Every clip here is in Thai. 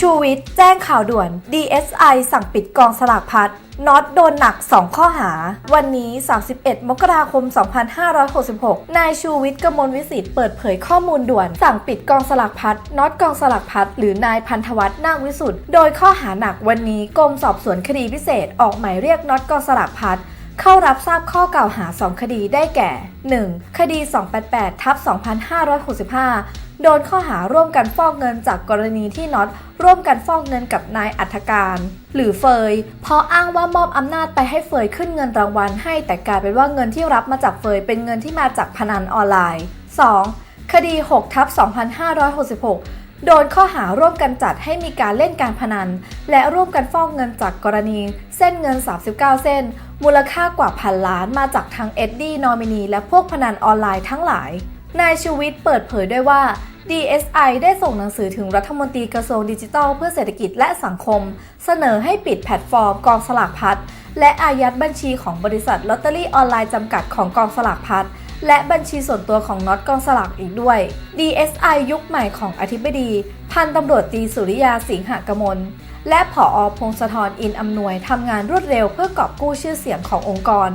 ชูวิทย์แจ้งข่าวด่วน DSI สั่งปิดกองสลากพัดน็อตโดนหนัก 2 ข้อหา วันนี้ 31 มกราคม 2566 นายชูวิทย์กมลวิสิทธิ์เปิดเผยข้อมูลด่วน สั่งปิดกองสลากพัดน็อตกองสลากพัดหรือนายพันธวัฒน์นาควิสุทธ์โดยข้อหาหนักวันนี้กรมสอบสวนคดีพิเศษออกหมายเรียกน็อตกองสลากพัด เข้ารับทราบข้อกล่าวหา 2 คดีได้แก่ 1. คดี 288ทับ2565 โดนข้อหาร่วมกันฟอกเงินจากกรณีที่น็อตร่วมกันฟอกเงินกับนายอัธการ หรือเฟยเพราะอ้างว่ามอบอำนาจไปให้เฟยขึ้นเงินรางวัลให้แต่กลายเป็นว่าเงินที่รับมาจากเฟยเป็นเงินที่มาจากพนันออนไลน์ 2. คดี6ทับ2566 โดนข้อหาร่วมกันจัดให้มีการเล่นการพนัน และร่วมกันฟอกเงินจากกรณี เส้นเงิน 39 เส้น มูลค่ากว่าพันล้านมาจากทางเอ็ดดี้นอมินีและพวกพนันออนไลน์ทั้งหลาย นายชูวิทย์เปิดเผยด้วยว่า DSI ได้ส่งหนังสือถึงรัฐมนตรีกระทรวงดิจิทัลเพื่อเศรษฐกิจและสังคม เสนอให้ปิดแพลตฟอร์มกองสลากพัดและอายัดบัญชีของบริษัทลอตเตอรี่ออนไลน์จำกัดของกองสลากพัด และบัญชีส่วนตัวของน็อตกองสลากอีกด้วย DSI ยุคใหม่ของอธิบดี พันตำรวจตีสุริยาสิงหกมล และผอพงศธรอินอำนวยทำงานรวดเร็วเพื่อกอบกู้ชื่อเสียงขององค์กร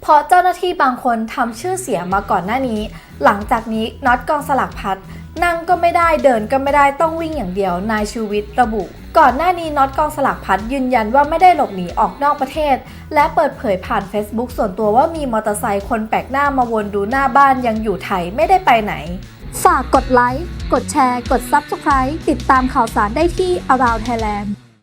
เพราะเจ้าหน้าที่บางคนทำชื่อเสียงมาก่อนหน้านี้ หลังจากนี้น็อตกองสลักพัดนั่งก็ไม่ได้เดินก็ไม่ได้ต้องวิ่งอย่างเดียวนายชูวิทย์ระบุ ก่อนหน้านี้น็อตกองสลักพัดยืนยันว่าไม่ได้หลบหนีออกนอกประเทศ และเปิดเผยผ่าน Facebook ส่วนตัวว่ามีมอเตอร์ไซค์คนแปลกหน้ามาวนดูหน้าบ้านยังอยู่ไทยไม่ได้ไปไหน ฝากกดไลค์ กดแชร์ กด Subscribe ติดตามข่าวสารได้ที่ Around Thailand